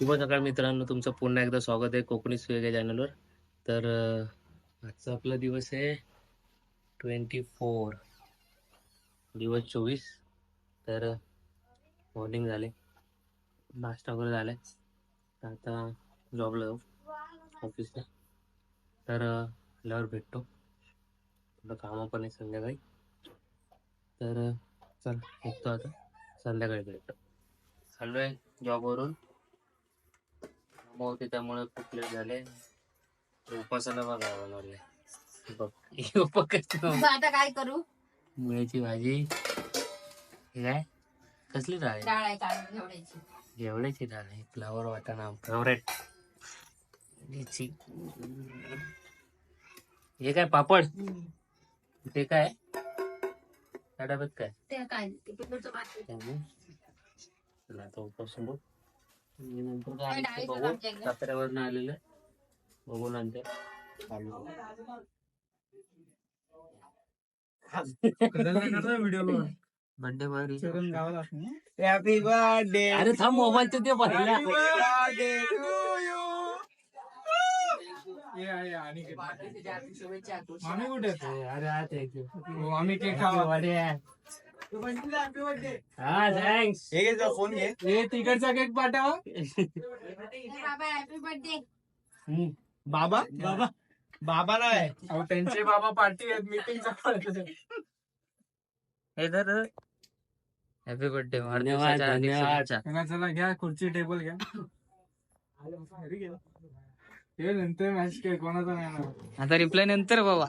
शुभ सकाळ मित्रांनो तुमचं पुन्हा एकदा स्वागत आहे कोकणी सुयोग चॅनलवर तर आजचा आपला दिवस आहे ट्वेंटी फोर दिवस चोवीस. तर मॉर्निंग झाले. नाश्ता वगैरे झाला तर आता जॉबला जाऊ. ऑफिसला तर आल्यावर भेटतो. थोडं कामं पण आहे संध्याकाळी. तर चल निघतो आता. संध्याकाळी भेटतो चालू आहे जॉबवरून कामं होते त्यामुळे खूप लेट झाले. उपासाला बघा बनवले बघ मग आता काय करू? मुळ्याची भाजी. हे काय? कसली डाळ आहे? डाळ आहे घेवड्याची. डाळ आहे. फ्लावर वाटाणा फेवरेट हे काय पापड? ते काय? काय? ते काय चला आता उपास बघ. नंतर काय बघू. साताऱ्यावरनं आलेलं. बघू नंतर. चालू. बर्थडे बरी हॅपी बर्थडे अरे थांब मोबाईल तर ते पहिला. शुभेच्छा मामी कुठे हो, आम्ही केक खावा. हा थँक्स हे घे फोन घे. हे तिकडचा केक पाठवा. बाबा हॅपी बर्थडे बाबा? बाबा. बाबा नाही अहो त्यांचे बाबा पार्टी आहेत मीटिंग हे तर हॅपी बर्थडे धन्यवाद धन्यवाद. चला घ्या खुर्ची टेबल घ्या. हे नंतर मॅच काय कोणाचा नाही ना आता रिप्लाय नंतर बाबा.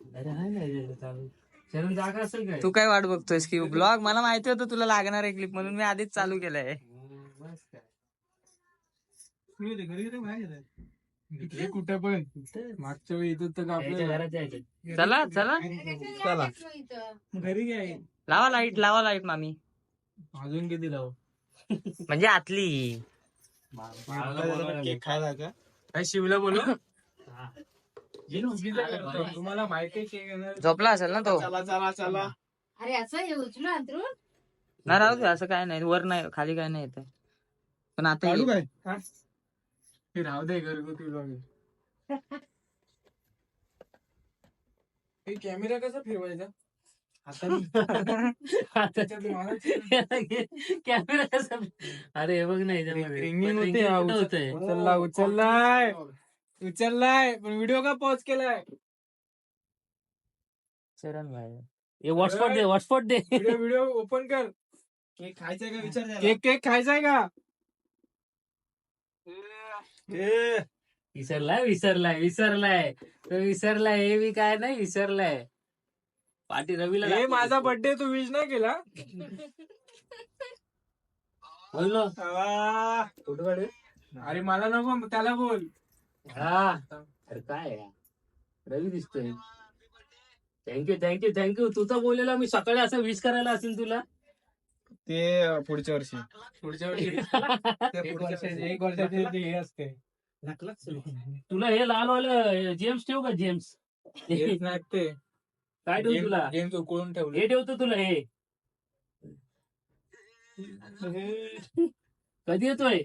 अरे हाय ना चालू. शरण जागा असेल काय? तू काय वाट बघतोयस की ब्लॉग मला माहिती होतं तुला लागणार आहे क्लिप म्हणून मी आधीच चालू केलंय. हम्म, बस काय. हे कुठे पण. मागच्या वेळी इथं तर यायच्या आपलं घरात जायचं चला चला. चला. घरी काय लावा लाइट लावा लाइट मामी. अजून किती लावू? म्हणजे आतली. केक खायला का? काय शिवला बोलू? हा. तुम्हाला माहिती झोपला असेल ना तो? चला चला चला. अरे असं हे उचलू अंतरून ना राहू दे असं काय नाही. वर नाही खाली काय नाही येत पण आता काढू. काय? हा? हे राहू दे घरगुती. हे कॅमेरा कसा फिरवायचा? कॅमेरा अरे हे बघ नाही Ringing होते, हा, उचल- होतंय उचलला उचललाय. उचललाय. पण व्हिडिओ का पॉज केलाय? चरण भाई. हे हॉटस्पॉट दे हॉटस्पॉट दे. व्हिडिओ व्हिडिओ ओपन कर. केक खायचाय का विचार केक केक खायचाय का? विसरलाय विसरलाय विसरलाय. तो विसरलाय हे बी काय नाही विसरलाय. पाठी रवीला हे. माझा बर्थडे तू विश नाही केला? बोललो अरे मला नको त्याला बोल. हा. अरे काय आहे? रवी दिसतोय. थँक्यू थँक्यू थँक्यू तुझं बोललेला मी सकाळी असं विश करायला असेल तुला. ते पुढच्या वर्षी. पुढच्या वर्षी. एक वर्षाचे एक वर्षाचे. ते हे असते. तुला हे लाल वालं जेम्स ठेवू का जेम्स ते. काय ठेवू तुला? गेम्स उकळून ठेवले. हे ठेवतो तुला हे. कधी येतोय?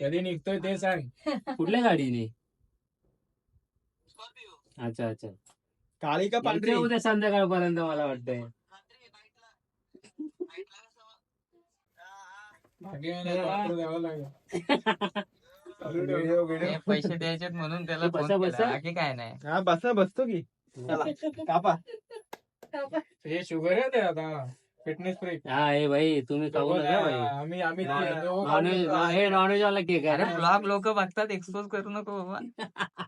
कधी निघतोय ते सांग. कुठल्या गाडीने? अच्छा अच्छा. काळी का यायचं उद्या संध्याकाळपर्यंत मला वाटतंय. पैसे द्यायचे म्हणून त्याला बसा, केला. बसा. बाकी काय नाही? हा बसा बसतो की. कापा. हे शुगर आहे ते आता. फिटनेस ब्रेक हा हे भाई तुम्ही खाऊ नका भाई. आम्ही आम्ही नॉनव्हेज हे नॉनव्हेज वाला केक आहे अरे ना? ब्लॉग लोक बघतात एक्सपोज करू नको बाबा.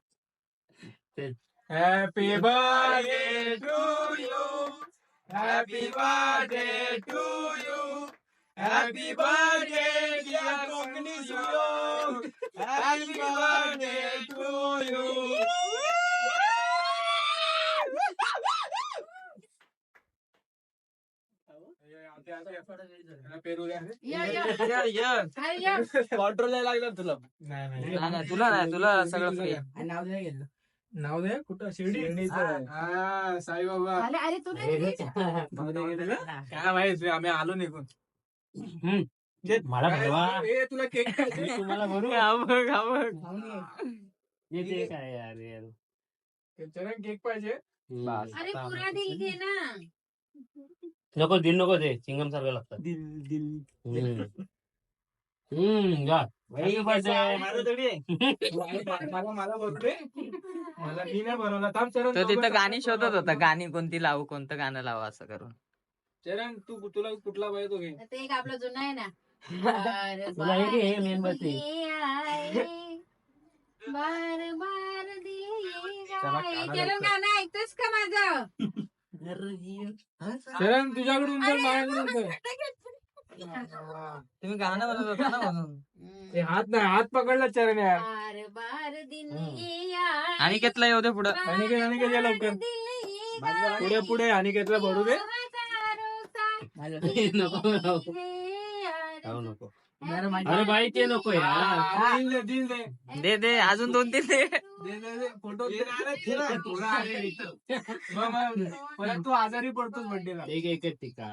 Happy birthday to you happy birthday to you happy birthday dear Konkani Suyog happy birthday to you पेरू द्या या, या. ये, ये. अरे या. कॉन्ट्रोल लागला तुला. नाही नाही. नाही तुला नाही तुला सगळं. नाव नाव दे कुठं? शिर्डी? साईबाबा. अरे अरे तू नाही दिली? काय माहीत आम्ही आलो निघून. मला काय भरवा तू- ए, तुला केक? मी तुम्हाला भरू हा बघ, हा बघ. हे ते काय? यार यार चरण केक पाहिजे. अरे पुरा दिल घे ना. नको दिल नको दे चिंगम सारखं लागतं हम्म. हम्म Happy birthday. माझं थोडी आहे. मला मला बोलते मला मी नाही बनवला. थांब चरण तो तिथं गाणी. शोधत होता. गाणी कोणती लावू कोणतं गाणं लावू असं करून. चरण तू तुला कुठला पाहिजे तो घे ते एक आपलं जुनं आहे ना. बार हे. मेणबत्ती. बार बार. गाणं ऐकतोस का माझं? चरण तुझ्याकडून तर माझ्याकडून तर. तुम्ही गाणं म्हणत होता ना म्हणून. ए, हात नाही हात पकडला चरण यार. बार बार दिन ये आए, आणि घेतला येऊ दे पुढं. अनिकेत अनिकेत या लवकर. दिए पुढे पुढे अनिकेतला भरू दे. नको. खाऊ नको. अरे बाई ते नको यार. दे दिल दे. दे दे अजून दोन तीन दे. दे दे दे. फोटो दे. थोडा आहे इथं. मग- मग परत तू आजारी पडतोस बड्डेला एक एक टिका.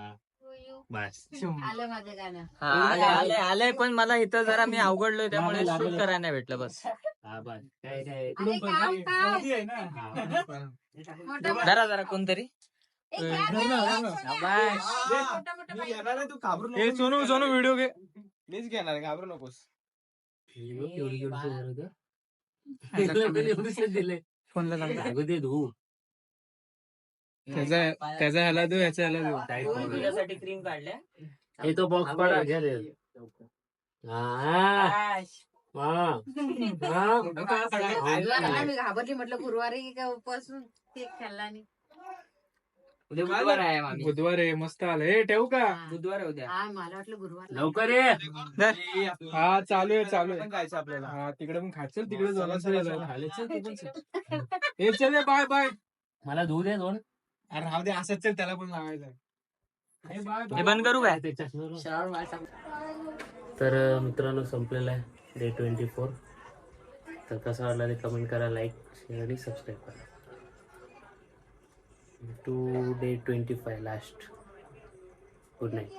बस. आलं माझं गाणं. हा, आले आले आले. पण मला इथं जरा मी अवघडलोय त्यामुळे लागलं, शूट करायला नाही भेटलं बस. हा बस. काय काय? अरे आहे ना. मोठं- जरा जरा कोणतरी. ए सोनू सोनू व्हिडिओ घे. मीच घेणार घाबरू नकोस. फोनला सांगता अगं दे धू त्याचा त्याचा ह्याला देऊ याचा ह्याला देऊ. तुझ्यासाठी क्रीम काढल्या हे तो बॉक्स पडा घ्या रे. हा. हा. हा. घाबरली म्हटलं गुरुवारी का उपवासून केक खाल्ला आणि उद्या बुधवार आहे मामी बुधवार आहे मस्त आलं. हे ठेवू का? बुधवार आहे उद्या. हा मला वाटलं गुरुवार लवकर ये. हा चालू आहे चालू आहे. जायचं आपल्याला. हा तिकडे पण खायचं तिकडे जाऊन चल. हे चल रे, बाय बाय. मला धू दे दोन. अरे राहू दे असंच चल त्याला पण लावायचं हे बंद करू काय. तर मित्रांनो संपलेला आहे डे ट्वेंटी फोर. तर कसा वाटला ते कमेंट करा लाईक शेअर आणि सबस्क्राईब करा. to day 25 last. Good night.